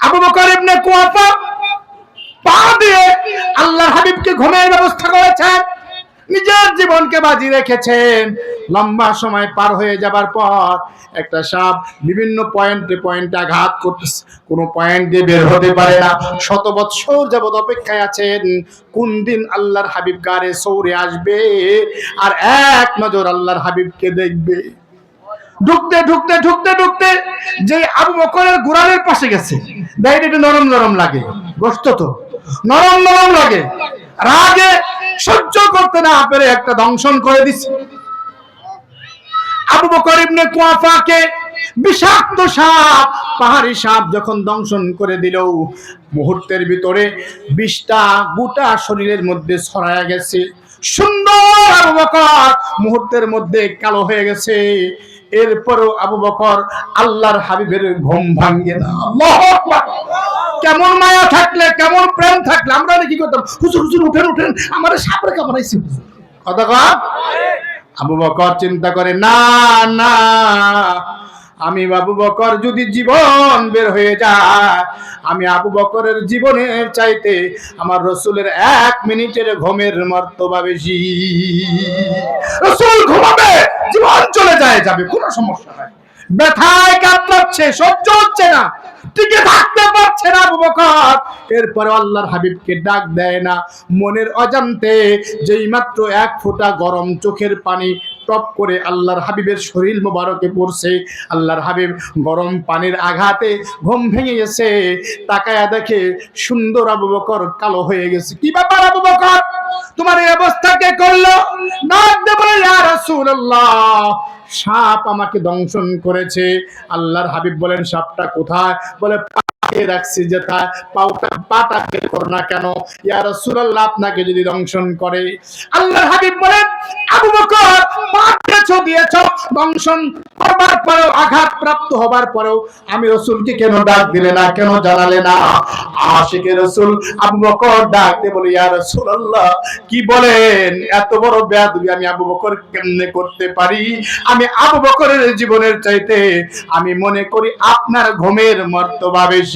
আবু বকর ইবনে কুয়াফা পা দিয়ে আল্লাহ হাবিবকে ঘুমের ব্যবস্থা করেছেন। নিজের জীবনকে বাজি রেখেছেন। লম্বা সময় পার হয়ে যাবার পর একটা সাপ বিভিন্ন পয়েন্টে পয়েন্টে আঘাত করতেছে। কোনো পয়েন্ট দিয়ে বের হতে পারে না। শত বৎসর যাবত অপেক্ষায় আছেন। কোন দিন আল্লাহর হাবিব গারে সৌরে আসবে? আর এক নজর আল্লাহর হাবিবকে দেখবে। ঢুকতে ঢুকতে ঢুকতে ঢুকতে যে আবু বকরের গোড়ালের পাশে গেছে। দেখে একটু নরম নরম লাগে। গোস্ত তো। নরম নরম লাগে। রাগে সহ্য করতে না পেরে একটা দংশন করে দিচ্ছে আবু বকর ইবনে কুয়াফাকে বিষাক্ত সাপ, পাহাড়ি সাপ যখন দংশন করে দিল, মুহূর্তের ভিতরে বিষটা গোটা শরীরের মধ্যে ছড়ায়া গেছে। সুন্দর আবু বকর মুহূর্তের মধ্যে কালো হয়ে গেছে। এরপরও আবু বকর আল্লাহর হাবিবের ঘুম ভাঙ্গে না কেমন মায়া থাকলে, কেমন প্রেম থাকলে, আমরা কি করতাম? হুজুর হুজুর, উঠেন উঠেন, আমার সাপরে কামড়াইছে। কথা? আবু বকর চিন্তা করে, না না, আমি আবু বকর যদি জীবন বের হয়ে যায়, আমি আবু বকরের জীবনের চাইতে আমার রসুলের এক মিনিটের ঘুমের মর্তবা বেশি। রসুল ঘুমাবে। জীবন চলে যায়, যাবে, কোনো সমস্যা নাই। ব্যথায় কাতরাচ্ছে, সহ্য হচ্ছে না, টিকে থাকতে পারছে না আবু বকর এরপরে আল্লাহর হাবিবকে ডাক দেয় না। মনের অজান্তে যেই মাত্র এক ফোঁটা গরম চোখের পানি টপ করে আল্লাহর হাবিবের শরীর মোবারকে পড়ছে। আল্লাহর হাবিব গরম পানির আঘাতে ঘুম ভেঙে গেছে। তাকায়া দেখে সুন্দর আবু বকর কালো হয়ে গেছে। কি ব্যাপার আবু বকর? তোমার এই অবস্থা কে করল? সাপ আমাকে দংশন করেছে। আল্লাহর হাবিব বলেন, সাপটা কোথায়? বলে পায়ে রাখছি যে তা পাউটা পাটা বের করো না কেন? ইয়া রাসূলুল্লাহ, আপনাকে যদি দংশন করে। আল্লাহর হাবিব বলেন, আবু বকর পা দিয়েছ, দংশন করবার পরেও আঘাত প্রাপ্ত হবার পরেও আমি রসুলকে কেন ডাক দিলে না, কেন জানালে না? আশিকে রসুল আবু বকর ডাক দিয়ে বলে, ইয়া রাসূলুল্লাহ, কি বলেন? এত বড় বেয়াদবি আমি আবু বকর কেমনে করতে পারি? আমি আবু বকরের জীবনের চাইতে, আমি মনে করি আপনার ঘুমের মর্তবা বেশি।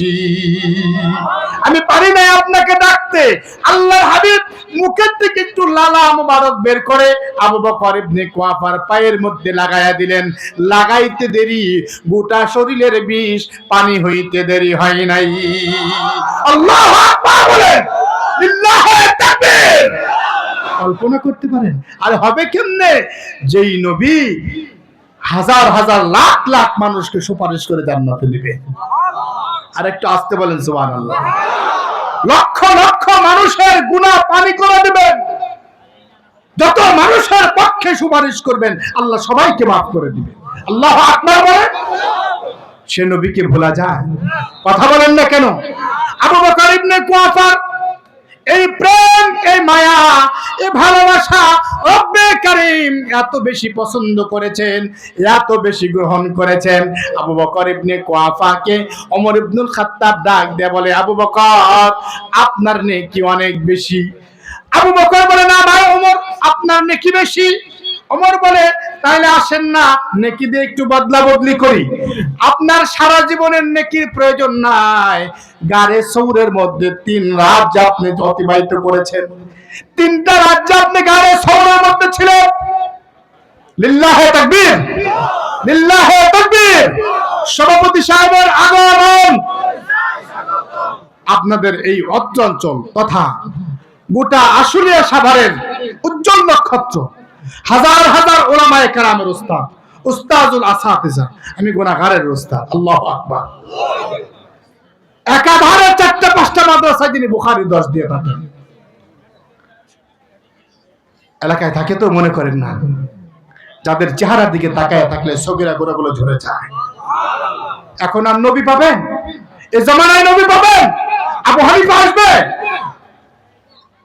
আমি পারি না আপনাকে ডাকতে। আল্লাহর হাবিব মুখের থেকে একটু লালা মুবারক বের করে আবু বকর ইবনে কুয়াফার পায়ের মধ্যে লাগায়া দিলেন। লাগাইতে দেরি, গোটা শরীরের বিষ, পানি হইতে দেরি হয় নাই। আল্লাহু আকবার বলেন লিল্লাহি তাকবীর। কল্পনা করতে পারেন, আর হবে কেমনে? যেই নবী হাজার হাজার লাখ লাখ মানুষকে সুপারিশ করে জান্নাতে দিবে। আর একটু আসতে বলেন সুবহানাল্লাহ। লক্ষ লক্ষ মানুষের গুণা পানি করে দেবেন। যত মানুষের পক্ষে সুপারিশ করবেন আল্লাহ সবাইকে মাফ করে দিবেন। আল্লাহ আপনার বলেন সে নবীকে ভোলা যায়? কথা বলেন না কেন? আবু বকর ইবনে কুয়াফার এই প্রেম এই মায়া, এ ভালোবাসা রব্বে কারিম এত বেশি পছন্দ করেছেন, এত বেশি গ্রহণ করেছেন। আবু বকর ইবনে কোয়াফাকে ওমর ইবনুল খাত্তাব ডাক দেয়া বলে, আবু বকর, আপনার নেকি অনেক বেশি। আবু বকর বলে, না ভাই ওমর, আপনার নেকি বেশি। ওমর বলে তাহলে আসেন না, নেকি দিয়ে একটু বদলা বদলি করি। আপনার সারা জীবনের নেকির প্রয়োজন নাই। গাড়ে সৌরের মধ্যে তিন রাত যা আপনি অতিবাহিত করেছেন। তিনটা রাজ্য আপনি গাড়ে সৌরের মধ্যে ছিলেন। লিল্লাহে তাকবীর। লিল্লাহে তাকবীর। সভাপতি সাহেবের আগমন। আপনাদের এই অঞ্চল তথা গোটা আশুলিয়া সাভারের উজ্জ্বল নক্ষত্র। হাজার হাজার ওলামায়ে কেরামের উস্তাদ, উস্তাজুল আসাতিজা, আমি গুনাহগারের উস্তাদ, আল্লাহু আকবার। একাধারে চারটা পাঁচটা মাদ্রাসায় তিনি বুখারী দশ দিয়ে থাকেন এলাকায় থাকে তো মনে করেন না? যাদের চেহারার দিকে তাকায় থাকলে সগিরা গোড়াগুলো ঝরে যায়। এখন আর নবী পাবেন? এ জামানায় নবী পাবেন? আবু হানিফা আসবে?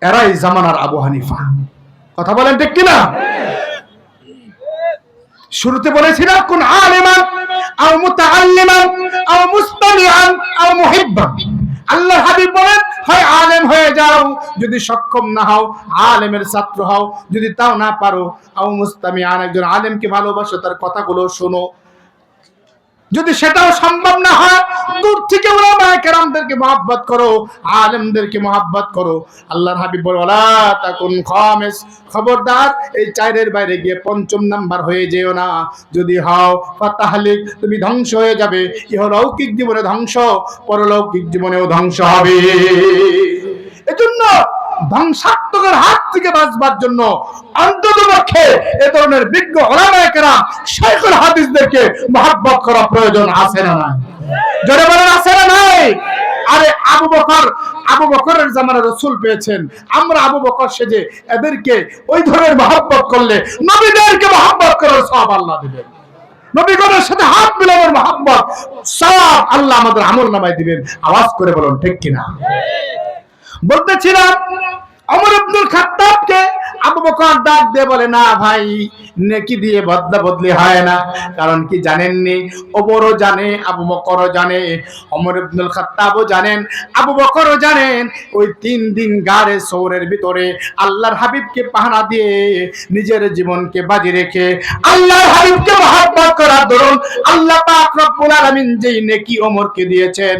এরাই জামানার আবু হানিফা। কথা বলেন ঠিক কিনা? শুরুতে বলেছিলাম, কোন আলেমান আও মুতাআল্লিমান আও মুস্তামিআন আও মুহিব্বান। আল্লাহ হাবিব বলেন, হয় আলেম হয়ে যাও, যদি সক্ষম না হও, আলেমের ছাত্র হও, যদি তাও না পারো, আও মুস্তামিআন একজন আলেমকে ভালোবাসো, তার কথাগুলো শোনো। যদি সেটাও সম্ভব না হয়, দূর থেকে ওলামায়ে কেরামদের মহাব্বত করো, আলেমদেরকে মহাব্বত করো। আল্লাহর হাবিব বলে তাকুন খামেস। খবরদার, এই চারের বাইরে গিয়ে পঞ্চম নাম্বার হয়ে যেও না। যদি হও তাহলে তুমি ধ্বংস হয়ে যাবে। ইহলৌকিক জীবনে ধ্বংস, পরলৌকিক জীবনেও ধ্বংস হবে। এজন্য ধ্বংসাত্মকের হাত থেকে বাঁচবার জন্য অন্তত পক্ষে এ ধরনের বিজ্ঞ ওলামায়েকেরা শেখুল হাদিসদেরকে মহাব্বত করা প্রয়োজন আছে না নাই? জোরে বলেন, আছে না নাই? আরে আবু বকর, আবু বকরের জামানা রসুল পেয়েছেন। আমরা আবু বকর সেজে এদেরকে ওই ধরনের মহাব্বত করলে নবীদেরকে মহাব্বত করার সব আল্লাহ দিবেন। নবীগণের সাথে হাত মিলানোর মহাব্বত সব আল্লাহ আমাদের আমল নামায় দিবেন। আওয়াজ করে বলুন, ঠিক কিনা? বলতেছিলাম, অমর আব্দুল আবু বকর ডাক দিয়ে বলে না ভাই নেকি দিয়ে বদলা বদলি হয় না। কারণ কি জানেননি? ওমরও জানে, আবু বকরও জানে অমর আব্দুল খাত্তাবও জানেন, আবু বকরও জানেন, ওই তিন দিন গাড়ে সৌরের ভিতরে আল্লাহর হাবিবকে পাহারা দিয়ে নিজের জীবনকে বাজি রেখে আল্লাহর হাবিবকে মহাব্বত করার দরুন আল্লাহ পাক রব্বুল আলামিন যেই নেকি ওমরকে দিয়েছেন,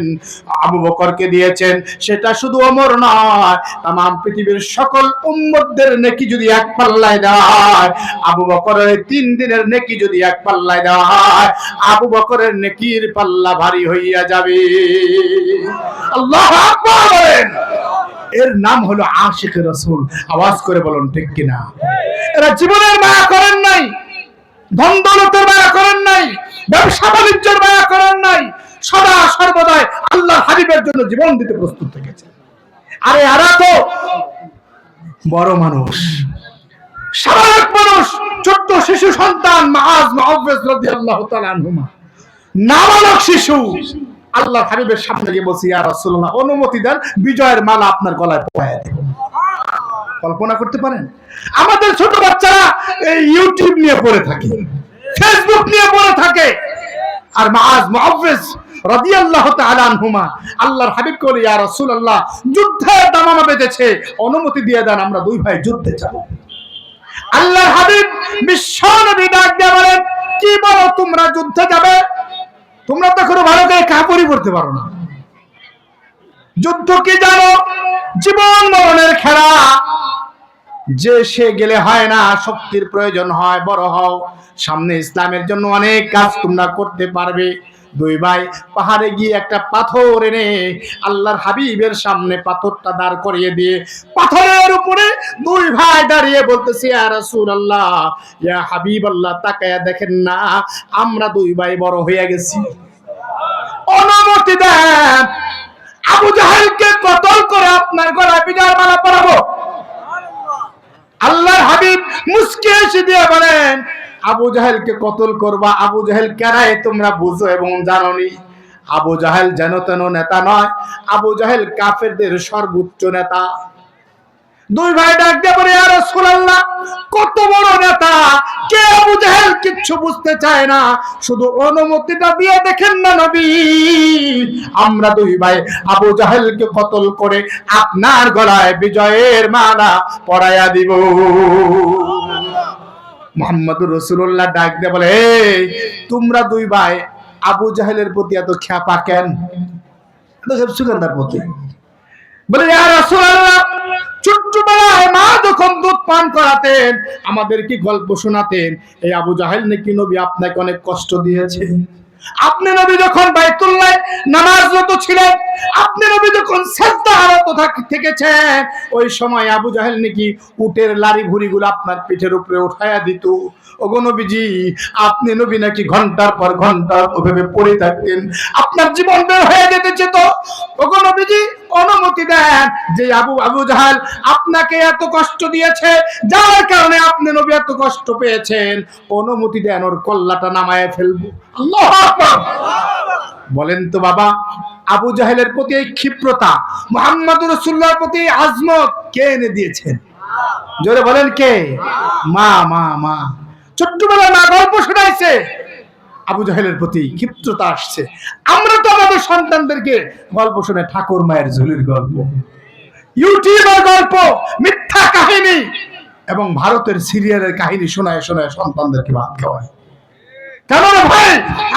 আবু বকরকে দিয়েছেন, সেটা শুধু ওমর নয়, তাম, পৃথিবীর সকল উম্মতদের নেকি যদি এক পাল্লায় দেওয়া হয়, আবু বকরের তিন দিনের নেকি যদি এক পাল্লায় দেওয়া হয়, আবু বকরের নেকির পাল্লা ভারী হইয়া যাবে। আল্লাহ এর নাম হলো আশিক রসুল। আওয়াজ করে বলুন, ঠিক কিনা? এরা জীবনের মায়া করেন নাই ধন দৌলতের মায়া করেন নাই, ব্যবসা বাণিজ্যের মায়া করেন নাই, সদা সর্বদাই আল্লাহ হাবিবের জন্য জীবন দিতে প্রস্তুত থেকেছে। আরে আরা তো বড় মানুষ। মানুষ ছোট্ট শিশু সন্তান মাহাজ মাহফেজ নাবালক শিশু। আল্লাহ হাবিবের সামনে গিয়ে বলছি, ইয়া রাসূলুল্লাহ, অনুমতি দেন, বিজয়ের মালা আপনার গলায় পরায় দেব। কল্পনা করতে পারেন? আমাদের ছোট বাচ্চারা এই ইউটিউব নিয়ে পড়ে থাকে ফেসবুক নিয়ে পড়ে থাকে। আর তাআলা আনহুমা, আল্লাহর হাবিব ইয়া রাসূলুল্লাহ, যুদ্ধের দামামা বেঁধেছে, অনুমতি দিয়ে দেন, আমরা দুই ভাই যুদ্ধে যাব। আল্লাহর হাবিব বিশ্ব ডাক দিয়ে বলেন, কি বলো তোমরা যুদ্ধে যাবে? তোমরা তো এখনও ভালো করে কাপড়ই পড়তে পারো না। যুদ্ধ কি জানো? জীবন মরণের খেলা। যে সে গেলে হয় না, শক্তির প্রয়োজন হয়, বড় হও। সামনে ইসলামের জন্য অনেক কাজ তোমরা করতে পারবে। দুই ভাই পাহাড়ে গিয়ে একটা পাথর এনে আল্লাহর হাবিবের সামনে পাথরটা দাঁড় করিয়ে দিয়ে পাথরের উপরে দুই ভাই দাঁড়িয়ে বলতেছে, ইয়া রাসূলুল্লাহ, ইয়া হাবিব আল্লাহ তাকায়া দেখেন না, আমরা দুই ভাই বড় হয়ে গেছি। অনুমতি দেন। আবু জাহেলকে কতল করে আপনার গলায় বিজয় মালা পরাবো? আল্লাহর হাবিব মুসকে এসে দিয়ে বলেন আবু জাহেলকে কতল করবা? আবু জাহেল কেনাই তোমরা বুঝো এবং জানোনি? আবু জাহেল যেন তেন নেতা নয়, আবু জাহেল কাফেরদের সর্বোচ্চ নেতা। দুই ভাই ডাক দিয়ে আর রাসূলুল্লাহ, কত বড় নেতা! কে আবু জাহেল? কিচ্ছু বুঝতে চায় না। শুধু অনুমতিটা দিয়ে দেখেন না নবী। আমরা দুই ভাই আবু জাহেলকে কতল করে আপনার গলায় বিজয়ের মালা পরায়া দিব। মোহাম্মদুর রসুল্লাহ ডাক দিয়ে বলে "এই, তোমরা দুই ভাই আবু জাহেলের প্রতি এত খ্যাপা কেন? এত প্রতি। বলে মা দুধ পান করাতেন আমাদের কি গল্প শোনাতেন এই আবু জাহেল নাকি নবী আপনাকে অনেক কষ্ট দিয়েছে। আপনি নবী যখন বাইতুল্লাহ নামাজরত ছিলেন, আপনি নবী যখন সেজদা আরত থেকেছেন, ওই সময় আবু জাহেল নাকি উটের লারি ভুড়িগুলো আপনার পিঠের উপরে উঠায়া দিত। ওগো নবীজি, আপনি নবী নাকি ঘণ্টার পর ঘণ্টা ওভাবে পড়ে থাকতেন। আপনার জীবন বের হয়ে যেতে চেত। ওগো নবীজি অনুমতি দেন যে আবু আবু জাহাল আপনাকে এত কষ্ট দিয়েছে, যার কারণে আপনি নবী এত কষ্ট পেয়েছেন। অনুমতি দেন, ওর কল্লাটা নামায় ফেলব। আল্লাহু বলেন তো বাবা, আবু জাহেলের প্রতি এই ক্ষিপ্রতা, মোহাম্মদ রসুল্লাহর প্রতি আজমত কে এনে দিয়েছেন? জোরে বলেন কে? মা মা মা। ছোট্টবেলায় মা গল্প শোনাইছে। আবু জাহেলের প্রতি ক্ষিপ্রতা আসছে। আমরা তো আমাদের সন্তানদেরকে গল্প শুনে ঠাকুর মায়ের ঝুলির গল্প, ইউটিউবের গল্প, মিথ্যা কাহিনী এবং ভারতের সিরিয়ালের কাহিনী শোনায় শোনায় সন্তানদেরকে ভাত খাওয়ায়। কেন ভাই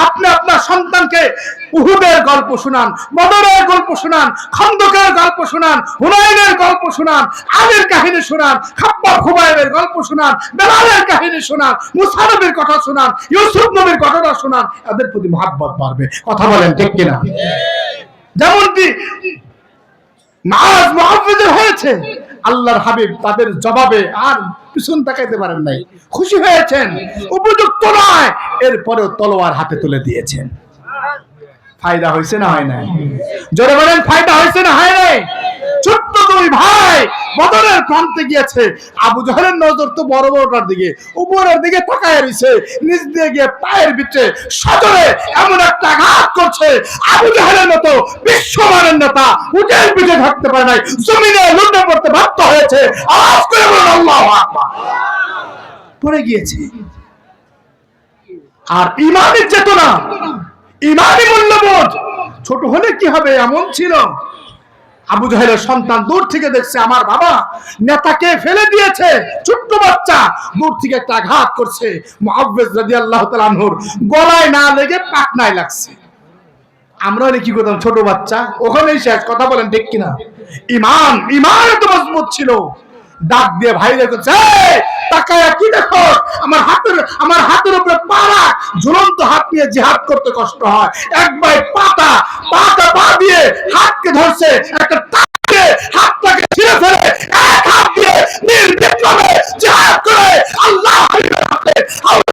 আপনি সন্তানকে উহুদের গল্প শোনান বদরের গল্প শোনান, খন্দকের গল্প শোনান, হুনাইনের গল্প শোনান, আলীর কাহিনী শোনান খাপ্পা খুবাইবের গল্প শোনান, বেলালের কাহিনী শোনান মুসানবের কথা শোনান, ইউসুফ নবীর ঘটনা শোনান, এদের প্রতি মহাব্বত বাড়বে। কথা বলেন ঠিক কিনা? যেমনটি নামাজ মুহাফিজের হয়েছে, আল্লাহর হাবিব তাদের জবাবে আর পিছন তাকাইতে পারেন নাই। খুশি হয়েছেন, উপযুক্ত নয়। এরপরেও তলোয়ার হাতে তুলে দিয়েছেন। ফায়দা হয়েছে না হয় নাই? জোরে বলেন, ফায়দা হয়েছে না হয় নাই? দুই ভাই বদরের প্রান্তে গিয়েছে। আবু নজর তো বড় বড়টার দিকে, উপরের দিকে তাকায় রয়েছে। দিয়ে গিয়ে পায়ের ভিতরে সজরে এমন একটা আঘাত করছে। আবু মতো বিশ্বমানের নেতা পিঠে থাকতে পারে নাই, জমিনে পড়তে বাধ্য হয়েছে। আওয়াজ করে বলুন, আল্লাহু পড়ে গিয়েছে। আর ইমানের চেতনা ইমানি মূল্যবোধ। ছোট হলে কি হবে? এমন ছিল। আবু জাহেলের সন্তান দূর থেকে দেখছে আমার বাবা নেতাকে ফেলে দিয়েছে, ছোট্ট বাচ্চা দূর থেকে একটা আঘাত করছে। মুআব্বিজ রাদিয়াল্লাহু আল্লাহ আনহুর গলায় না লেগে পাটনায় লাগছে। আমরা কি করতাম? ছোট বাচ্চা, ওখানেই শেষ। কথা বলেন ঠিক কিনা? ইমান ইমান এত মজবুত ছিল। ডাক দিয়ে ভাই দেখছে তাকায় কি দেখো? আমার হাতের আমার হাতের উপরে পাড়া ঝুলন্ত হাত নিয়ে জিহাদ করতে কষ্ট হয়। পাতা পাতা পা দিয়ে হাতকে ধরছে, একটা টাক হাতটাকে ছিঁড়ে ফেলে, এক হাত দিয়ে জিহাদ করে আল্লাহ হাবিবের হাতে,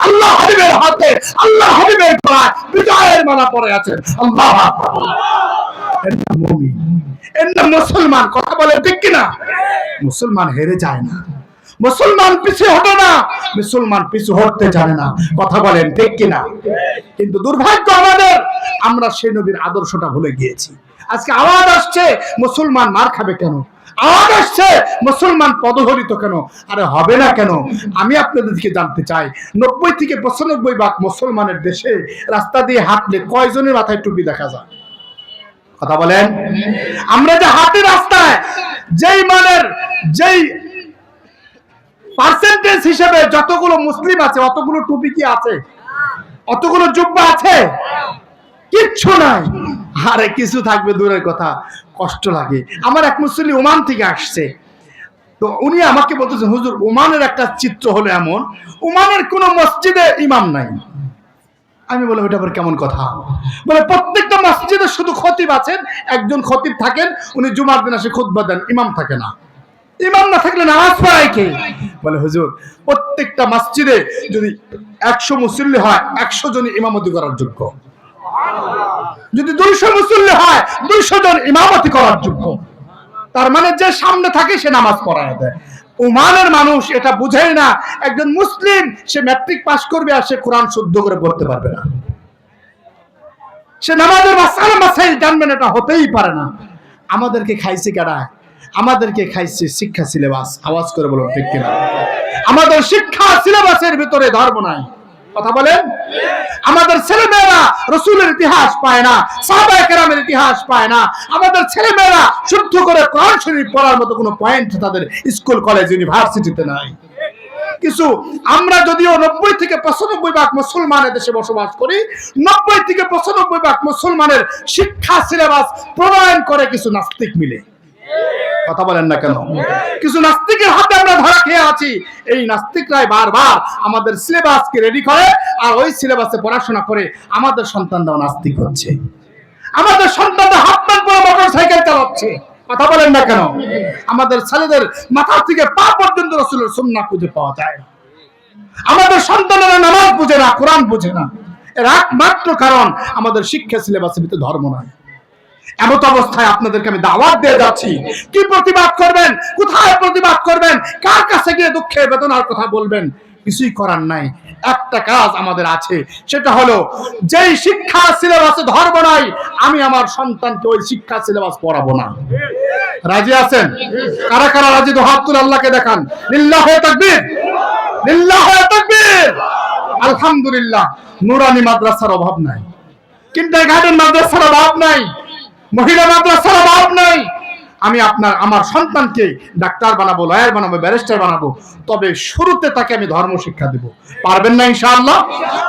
আল্লাহ হাবিবের হাতে, আল্লাহ হাবিবের গলায় বিজয়ের মালা পড়ে আছেন আল্লাহ। মুসলমান, কথা বলে ঠিক কিনা? মুসলমান হেরে যায় না। মুসলমান পিছু হটে না, মুসলমান পিছু হটতে জানে না। কথা বলেন ঠিক কিনা? কিন্তু দুর্ভাগ্য আমাদের, আমরা সেই নবীর আদর্শটা ভুলে গিয়েছি। আজকে আওয়াজ আসছে, মুসলমান মার খাবে কেন? আওয়াজ আসছে, মুসলমান পদধরিত কেন? আরে হবে না কেন? আমি আপনাদেরকে জানতে চাই, নব্বই থেকে পঁচানব্বই ভাগ মুসলমানের দেশে রাস্তা দিয়ে হাঁটলে কয়জনের মাথায় টুপি দেখা যায়? কথা বলেন। আমরা যে হাঁটি রাস্তায়, যেই মানের, যেই পার্সেন্টেজ হিসেবে যতগুলো মুসলিম আছে, অতগুলো টুপি কি আছে? অতগুলো জুব্বা আছে? কিচ্ছু নাই। আরে কিছু থাকবে দূরের কথা, কষ্ট লাগে। আমার এক মুসলিম ওমান থেকে আসছে। তো উনি আমাকে বলতেছেন হুজুর, ওমানের একটা চিত্র হলো এমন, ওমানের কোনো মসজিদে ইমাম নাই। আমি বললাম, এটা আবার কেমন কথা? বলে, প্রত্যেকটা মসজিদে শুধু খতিব আছেন, একজন খতিব থাকেন, উনি জুমার দিন আসে খুতবা দেন, ইমাম থাকে না। ইমাম না থাকলে নামাজ পড়ায় কে? বলে, হুজুর, প্রত্যেকটা মসজিদে যদি একশো মুসল্লি হয়, একশো জন ইমামতি করার যোগ্য। যদি দুইশো মুসল্লি হয়, দুইশো জন ইমামতি করার যোগ্য। তার মানে যে সামনে থাকে, সে নামাজ পড়ায় দেয়। ওমানের মানুষ এটা বুঝেই না। একজন মুসলিম, সে ম্যাট্রিক পাস করবে আর সে কোরআন শুদ্ধ করে পড়তে পারবে না। সে নামাজের মাসাল, মাসাইল জানবেন, এটা হতেই পারে না। আমাদেরকে খাইছে কারা? আমাদেরকে খাইছে শিক্ষা সিলেবাস আওয়াজ করে বলুন, ঠিক কিনা? আমাদের শিক্ষা সিলেবাসের ভিতরে ধর্ম নাই। কথা বলেন? আমাদের ছেলেমেয়েরা রসুলের ইতিহাস পায় না, সাহাবায়ে কেরামের ইতিহাস পায় না। আমাদের ছেলেমেয়েরা শুদ্ধ করে কোরআন শরীফ পড়ার মতো কোনো পয়েন্ট তাদের স্কুল কলেজ ইউনিভার্সিটিতে নাই। কিছু, আমরা যদিও নব্বই থেকে পঁচানব্বই ভাগ মুসলমানের দেশে বসবাস করি, নব্বই থেকে পঁচানব্বই ভাগ মুসলমানের শিক্ষা সিলেবাস প্রণয়ন করে কিছু নাস্তিক মিলে। কথা বলেন না কেন? কিছু নাস্তিকের হাতে আমরা ধরা খেয়ে আছি। এই নাস্তিকরাই বারবার আমাদের সিলেবাসকে রেডি করে আর ওই সিলেবাসে পড়াশোনা করে আমাদের সন্তানরাও নাস্তিক হচ্ছে। আমাদের সন্তানরা হাত প্যান্ট পরে মোটর সাইকেল চালাচ্ছে। কথা বলেন না কেন? আমাদের ছেলেদের মাথা থেকে পা পর্যন্ত রসুলের সুন্নাহ খুঁজে পাওয়া যায়। আমাদের সন্তানেরা নামাজ বুঝে না কোরআন বুঝে না। এর একমাত্র কারণ আমাদের শিক্ষা সিলেবাসের ভিতরে ধর্ম নয়। এমত অবস্থায় আপনাদেরকে আমি দাওয়াত দিয়ে যাচ্ছি। কি প্রতিবাদ করবেন? কোথায় প্রতিবাদ করবেন? কার কাছে গিয়ে দুঃখের বেদনার কথা বলবেন? কিছুই করার নাই। একটা কাজ আমাদের আছে, সেটা হলো যেই শিক্ষা সিলেবাসে ধর্ম নাই, আমি আমার সন্তানকে ওই শিক্ষা সিলেবাস পড়াবো না। রাজি আছেন? কারা কারা রাজি? তো হাত তুলে আল্লাহকে দেখান। লিল্লাহে তাকবীর! লিল্লাহে তাকবীর! আলহামদুলিল্লাহ, নুরানি মাদ্রাসার অভাব নাই। কিন্ডার গার্ডেন মাদ্রাসার অভাব নাই। মহিলা মাদ্রাসার অভাব নাই। আমি আপনার, আমার সন্তানকে ডাক্তার বানাবো লয়ার বানাবো ব্যারিস্টার বানাবো। তবে শুরুতে তাকে আমি ধর্ম শিক্ষা দিব। পারবেন না ইনশাআল্লাহ?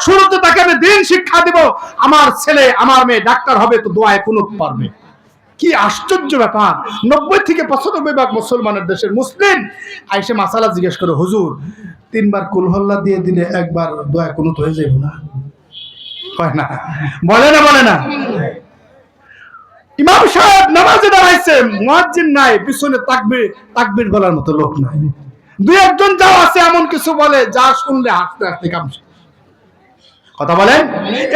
শুরুতে তাকে আমি দিন শিক্ষা দিব। আমার ছেলে, আমার মেয়ে ডাক্তার হবে তো দোয়ায় কুনুত পারবে। কি আশ্চর্য ব্যাপার। নব্বই থেকে পঁচানব্বই ভাগ মুসলমানের দেশের মুসলিম। আইসে মাসালা জিজ্ঞেস করে, হুজুর, তিনবার কুলহল্লা দিয়ে দিলে একবার দোয়া কুনুত হয়ে যাইব না? হয় না। বলে না বলে না। ইমাম সাহেব নামাজে দাঁড়াইছে, মুয়াজ্জিন নাই, পিছনে তাকবির তাকবির বলার মতো লোক নাই। দুই একজন যাও আছে, এমন কিছু বলে, যা শুনলে হাসতে হাসতে কামছে কথা বলেন?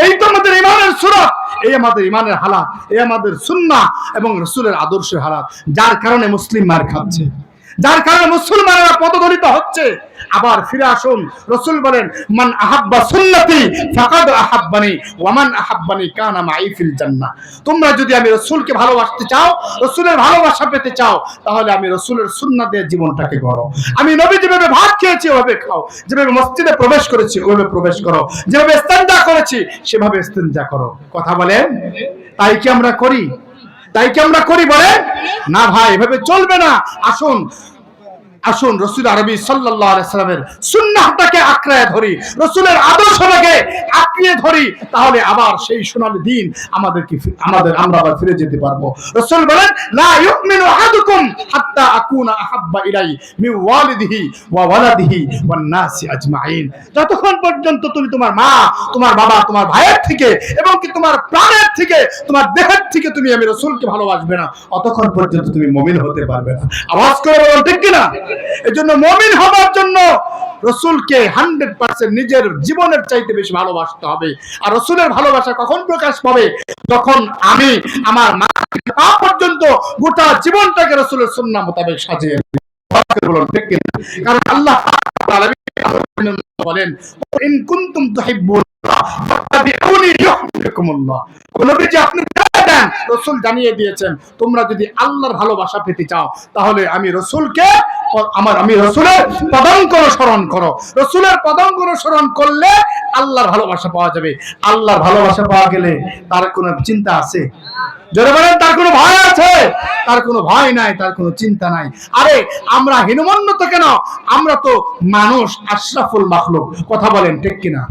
এই তো আমাদের ইমানের সুরত, এই আমাদের ইমানের হালাত, এই আমাদের সুন্না এবং রসুলের আদর্শের হালাত, যার কারণে মুসলিম মার খাচ্ছে। যার কারণে মুসলমানেরা পদদলিত হচ্ছে। আবার ফিরে আসুন, রসুল বলেন, মান আহাব্বা সুন্নতি ফাকাদ আহাব্বানি ওয়ামান আহাব্বানি কানা মাই ফিল জান্নাহ। তোমরা যদি আমি রসুলকে ভালোবাসতে চাও, রসুলের ভালোবাসা পেতে চাও, তাহলে আমি রসুলের সুন্নাহ দিয়ে জীবনটাকে গড়ো। আমি নবী যেভাবে ভাত খেয়েছি, ওভাবে খাও। যেভাবে মসজিদে প্রবেশ করেছি, ওভাবে প্রবেশ করো। যেভাবে ইস্তেঞ্জা করেছি, সেভাবে ইস্তেঞ্জা করো। কথা বলেন? তাই কি আমরা করি? তাই কি আমরা করি বলে না ভাই এভাবে চলবে না। আসুন আসুন রসুল আরবি সাল্লামের সুন্নাহটাকে আঁকড়ায় ধরি, রসুলের আদর্শটাকে আঁকড়িয়ে ধরি, তাহলে আবার সেই সোনালী দিন আমাদেরকে আমাদের আমরা আবার ফিরে যেতে পারব। রসুল বলেন, লা ইউমিনু আহাদুকুম হাত্তা আকুনা আহাব্বা ইলাই মিন ওয়ালিদিহি ওয়া ওয়ালাদিহি ওয়ান নাসি আজমাইন। যতক্ষণ পর্যন্ত তুমি তোমার মা, তোমার বাবা, তোমার ভাইয়ের থেকে এবং কি তোমার প্রাণের থেকে, তোমার দেহের থেকে তুমি আমি রসুলকে ভালোবাসবে না অতক্ষণ পর্যন্ত তুমি মমিন হতে পারবে না। আওয়াজ করে বলুন, ঠিক কিনা? এই জন্য মমিন হবার জন্য রসুলকে হান্ড্রেড পার্সেন্ট নিজের জীবনের চাইতে বেশি ভালোবাসতে হবে। আর রসুলের ভালোবাসা কখন প্রকাশ পাবে? যখন আমি আমার মা পর্যন্ত গোটা জীবনটাকে রসুলের সুন্না মোতাবেক সাজিয়ে কারণ আল্লাহ বলেন, ইন কুনতুম রসুল জানিয়ে দিয়েছেন। তোমরা যদি আল্লাহর ভালোবাসা পেতে চাও, তাহলে আমি রসুলকে আমার, আমি রসুলের পদাঙ্ক অনুসরণ করো। রসুলের পদাঙ্ক অনুসরণ করলে আল্লাহর ভালোবাসা পাওয়া যাবে। আল্লাহর ভালোবাসা পাওয়া গেলে তার কোনো চিন্তা আছে? জোরে বলেন, তার কোনো ভয় আছে? তার কোনো ভয় নাই, তার কোনো চিন্তা নাই। আরে, আমরা হীনমন্যত কেন? আমরা তো মানুষ, আশরাফুল মাখলুক। কথা বলেন, ঠিক কিনা?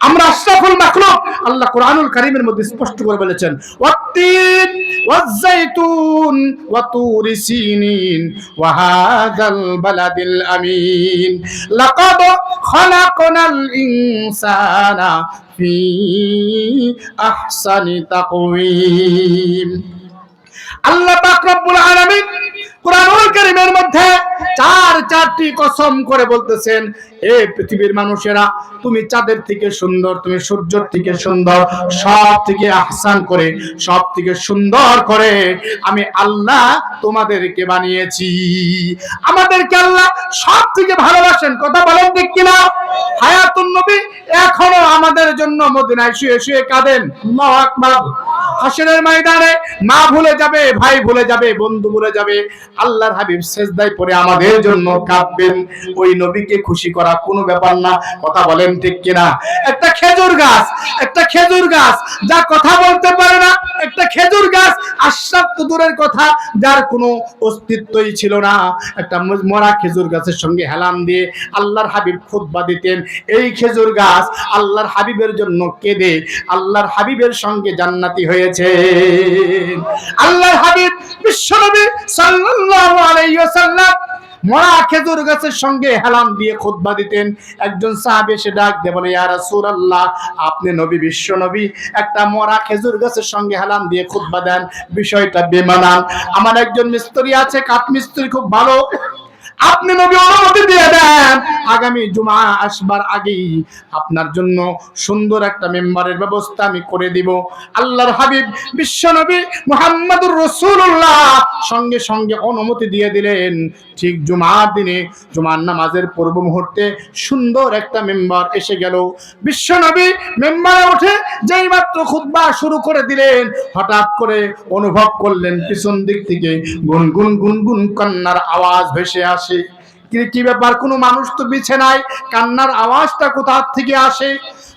আমরা আশরাফুল মাখলুক। আল্লাহ কোরআনুল কারীমের মধ্যে স্পষ্ট করে বলেছেন, ওয়াত্তিন ওয়াজ্জাইতুন ওয়া তুরি ওয়া বালাদিল الأمين لقد خلقنا الإنسان في أحسن تقويم আল্লাহ পাক রব্বুল আলামিন কুরআনুল কারীমের মধ্যে চার চারটি কসম করে বলতেছেন, এ পৃথিবীর মানুষেরা, তুমি চাঁদের থেকে সুন্দর, তুমি সূর্যের থেকে সুন্দর, সব থেকে আহসান করে, সব থেকে সুন্দর করে আমি আল্লাহ তোমাদেরকে বানিয়েছি। আমাদেরকে আল্লাহ সব থেকে ভালোবাসেন। কথা বলেন ঠিক কিনা? হায়াতুন নবী এখনও আমাদের জন্য মদিনায় শুয়ে শুয়ে কাঁদেন। হাসরের ময়দানে মা ভুলে যাবে, ভাই ভুলে যাবে, বন্ধু ভুলে যাবে। আল্লাহর হাবিব সেজদায় পড়ে আমাদের জন্য কাঁদবেন। ওই নবীকে খুশি করা কোনো ব্যাপার না। কথা বলেন ঠিক কিনা? একটা খেজুর গাছ, একটা খেজুর গাছ যা কথা বলতে পারে না, একটা খেজুর গাছ আশ্বাস তো দূরের কথা, যার কোনো অস্তিত্বই ছিল না। একটা মরা খেজুর গাছের সঙ্গে হেলান দিয়ে আল্লাহর হাবিব খুতবা দিতেন। এই খেজুর গাছ আল্লাহর হাবিবের জন্য কেঁদে, আল্লাহর হাবিবের সঙ্গে জান্নাতি হয়েছে আল্লাহর হাবিব বিশ্বনবী সাল্লাল্লাহু আলাইহি ওয়াসাল্লাম মরা খেজুর গাছের সঙ্গে হেলান দিয়ে খুতবা দিতেন। একজন সাহাবি এসে ডাক দিয়ে বলে, ইয়া আপনি নবী, বিশ্ব নবী। একটা মরা খেজুর গাছের সঙ্গে হেলান দিয়ে খুতবা দেন। বিষয়টা বেমানান। আমার একজন মিস্ত্রি আছে কাঠ মিস্ত্রি খুব ভালো। আপনি নবী অনুমতি দিয়ে আগামী জুমা আসবার আগেই আপনার জন্য সুন্দর একটা মেম্বারের ব্যবস্থা আমি করে দিব। আল্লাহর হাবিব বিশ্ব নবী মুহাম্মদুর রাসূলুল্লাহ সঙ্গে সঙ্গে অনুমতি দিয়ে দিলেন। ঠিক জুমার দিনে, জুমার নামাজের পূর্ব মুহূর্তে সুন্দর একটা মেম্বার এসে গেল। বিশ্বনবী মেম্বারে উঠে যেই মাত্র খুতবা শুরু করে দিলেন, হঠাৎ করে অনুভব করলেন পিছন দিক থেকে গুনগুন গুনগুন কান্নার আওয়াজ ভেসে আসে। কি ব্যাপার? কোনো মানুষ তো বেছে নাই কান্নার আওয়াজটা কোথার থেকে আসে?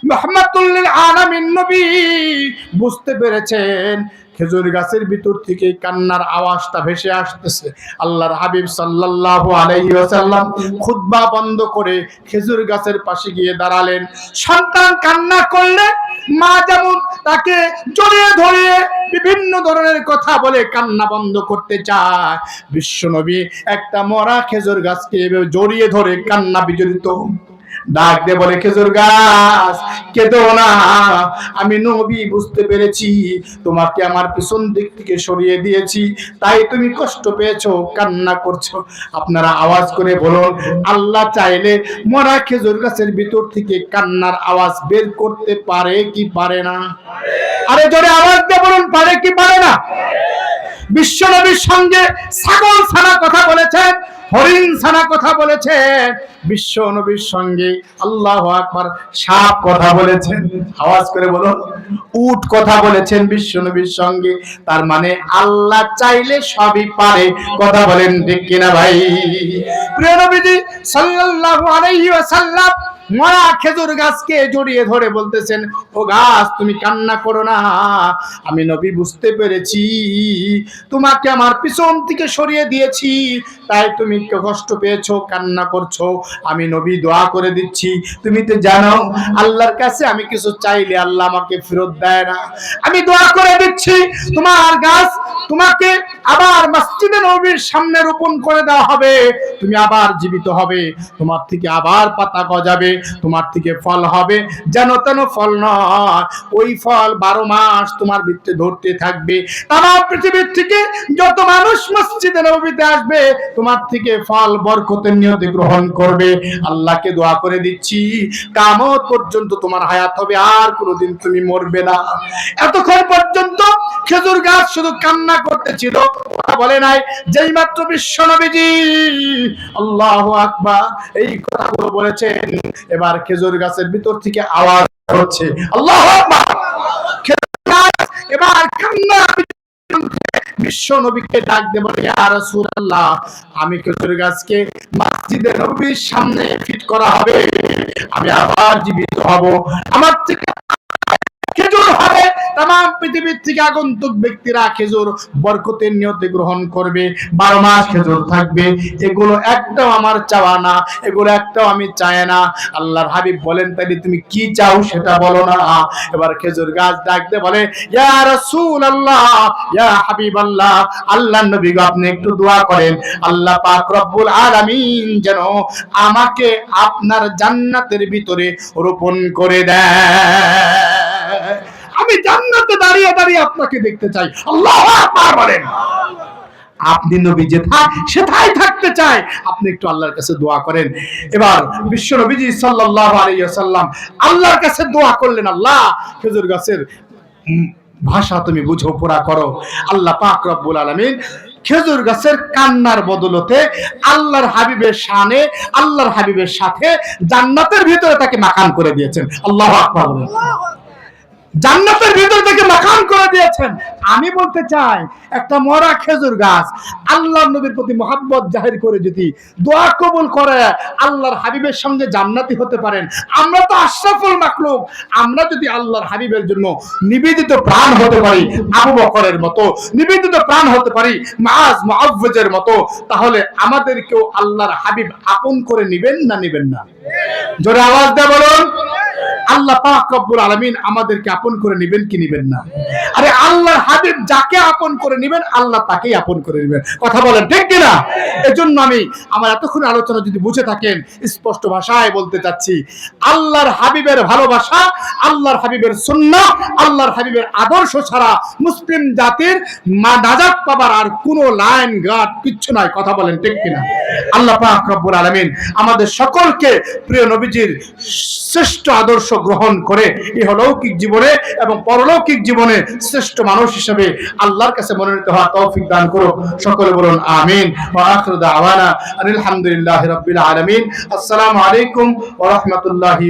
মোহাম্মদুল্লিল আলামিন নবী বুঝতে পেরেছেন। খেজুর গাছের ভিতর থেকে কান্নার আওয়াজটা ভেসে আসতেছে। আল্লাহর হাবিব সাল্লাল্লাহু আলাইহি ওয়াসাল্লাম খুতবা বন্ধ করে খেজুর গাছের পাশে গিয়ে দাঁড়ালেন। সন্তান কান্না করলে মা যেমন তাকে জড়িয়ে ধরিয়ে বিভিন্ন ধরনের কথা বলে কান্না বন্ধ করতে চায়। বিশ্বনবী একটা মরা খেজুর গাছকে জড়িয়ে ধরে কান্না বিজড়িত। ডাক দে বলে, খেজুর গাছ কেঁদো না। আমি নবী, বুঝতে পেরেছি। তোমাকে আমার পিছন দিক থেকে সরিয়ে দিয়েছি। তাই তুমি কষ্ট পেয়েছ, কান্না করছ। আপনারা আওয়াজ করে বলুন, আল্লাহ চাইলে মরা খেজুর গাছের ভিতর থেকে কান্নার আওয়াজ বের করতে পারে কি পারে না? আরে জোরে আওয়াজ দিয়ে বলুন, পারে কি পারে না? বিশ্বনবীর সঙ্গে ছাগল ছানা কথা বলেছেন। হরিণ ছানা কথা বলেছেন বিশ্ব নবীর সঙ্গে আল্লাহ আকবার সাপ কথা বলেছেন, আওয়াজ করে বলুন, উট কথা বলেছেন বিশ্ব নবীর সঙ্গে, তার মানে আল্লাহ চাইলে সবই পারে, কথা বলেন ঠিক কিনা ভাই? প্রিয় নবীজি, সাল্লাল্লাহু আলাইহি ওয়াসাল্লাম মরা খেজুর গাছকে জড়িয়ে ধরে বলতেছেন, ও গাছ, তুমি কান্না করো না। আমি নবী বুঝতে পেরেছি। তোমাকে আমার পিছন থেকে সরিয়ে দিয়েছি। তাই তুমি কষ্ট পেয়েছ, কান্না করছ। আমি নবী দোয়া করে দিচ্ছি। তুমি তো জানো, আল্লাহর কাছে আমি কিছু চাইলে আল্লাহ আমাকে ফেরত দেয় না। আমি দোয়া করে দিচ্ছি, তোমার গাছ তোমাকে আবার মসজিদে নবীর সামনে রোপণ করে দেওয়া হবে। তুমি আবার জীবিত হবে। তোমার থেকে আবার পাতা গজাবে। তোমার থেকে ফল হবে। যেন তেন ফল নয়, ওই ফল বারো মাস তোমার ভিত্তি ধরতে থাকবে। তারা পৃথিবীর থেকে যত মানুষ মসজিদে নবীতে আসবে, তোমার থেকে ফল বরকতের নিয়তে গ্রহণ করবে। আল্লাহকে দোয়া করে দিচ্ছি, কামত পর্যন্ত তোমার হায়াত হবে, আর কোনোদিন তুমি মরবে না। এতক্ষণ পর্যন্ত খেজুর গাছ শুধু কান্না করতেছিল বলে নাই। যেই মাত্র বিশ্ব নবীজি, আল্লাহ আকবার, এই কথাগুলো বলেছেন এবার খেজুর গাছের ভিতর থেকে আওয়াজ হচ্ছে, আল্লাহ এবার বিশ্ব নবীকে ডাক দেব রাসূলুল্লাহ, আমি খেজুর গাছকে মসজিদে নবীর সামনে ফিট করা হবে। আমি আবার জীবিত হব। আমার থেকে তাম পৃথিবীর থেকে আগন্তুক ব্যক্তিরা খেজুর বরকতের নিয়তে গ্রহণ করবে। বারো মাস খেজুর থাকবে। এগুলো একটাও আমার চাওয়া না, এগুলো একটাও আমি চাই না। আল্লাহর হাবিব বলেন, তাইলে তুমি কি চাও সেটা বলো না। এবার খেজুর গাছ ডাকতে বলে, ইয়া আল্লাহ ইয়া হাবিব আল্লাহ আল্লাহ নবী আপনি একটু দোয়া করেন। আল্লাহ পাক রব্বুল আলামিন যেন আমাকে আপনার জান্নাতের ভিতরে রোপণ করে দেয়। আমি জান্নাতে দাঁড়িয়ে দাঁড়িয়ে আপনাকে দেখতে চাই। আল্লাহ আকবার বলেন। আপনি নবী যেথায় সেথায় থাকতে চায়। আপনি একটু আল্লাহর কাছে দোয়া করেন। এবার বিশ্ব নবীজি সাল্লাল্লাহু আলাইহি ওয়াসাল্লাম আল্লাহর কাছে দোয়া করলেন, আল্লাহ, খেজুর গাছের ভাষা তুমি বুঝো পুরা করো। আল্লাহ পাক রব্বুল আলামিন খেজুর গাছের কান্নার বদলতে আল্লাহর হাবিবের শানে, আল্লাহর হাবিবের সাথে জান্নাতের ভিতরে তাকে মাকান করে দিয়েছেন। আল্লাহ আকবার। জান্নাতের ভিতর থেকে মাকান করে দিয়েছেন। আমি বলতে চাই, একটা মরা খেজুর গাছ আল্লাহর নবীর প্রতি মহাব্বত জাহির করে যদি দোয়া কবুল করে, আল্লাহর হাবিবের সঙ্গে জান্নাতি হতে পারেন। আমরা তো আশরাফুল মাকলুক। আমরা যদি আল্লাহর হাবিবের জন্য নিবেদিত প্রাণ হতে পারি আবু বকরের মতো, নিবেদিত প্রাণ হতে পারি মাজ মুআওয়াজের মতো, তাহলে আমাদেরকেও আল্লাহর হাবিব আপন করে নিবেন না নিবেন না? জোরে আওয়াজ দেয় বলুন। আল্লাহ পাক রব্বুল আলামিন আমাদেরকে আপন করে নেবেন কি নেবেন না? আরে আল্লাহর হাবিব যাকে আপন করে নেবেন, আল্লাহ তাকেই আপন করে নেবেন। কথা বলেন ঠিক কি না এজন্য আমি আমার এতক্ষণ আলোচনা যদি বুঝে থাকেন, স্পষ্ট ভাষায় বলতে চাচ্ছি, আল্লাহর হাবিবের ভালোবাসা, আল্লাহর হাবিবের সুন্নাহ, আল্লাহর হাবিবের আদর্শ ছাড়া মুসলিম জাতির মা নাজাত পাবার আর কোনো লাইন গাট কিচ্ছু নয় কথা বলেন ঠিক কিনা? আল্লাহ পাক আলামিন আমাদের সকলকে প্রিয় নবীজির শ্রেষ্ঠ আদর্শ গ্রহণ করে ইহলৌকিক জীবনে এবং পরলৌকিক জীবনে শ্রেষ্ঠ মানুষ হিসেবে আল্লাহর কাছে মনোনীত হওয়া তৌফিক দান করো সকলে বলুন, আমিন। ওয়া আখিরু দাওয়ানা আলহামদুলিল্লাহি আসসালামু আলাইকুম ওয়া রাহমাতুল্লাহি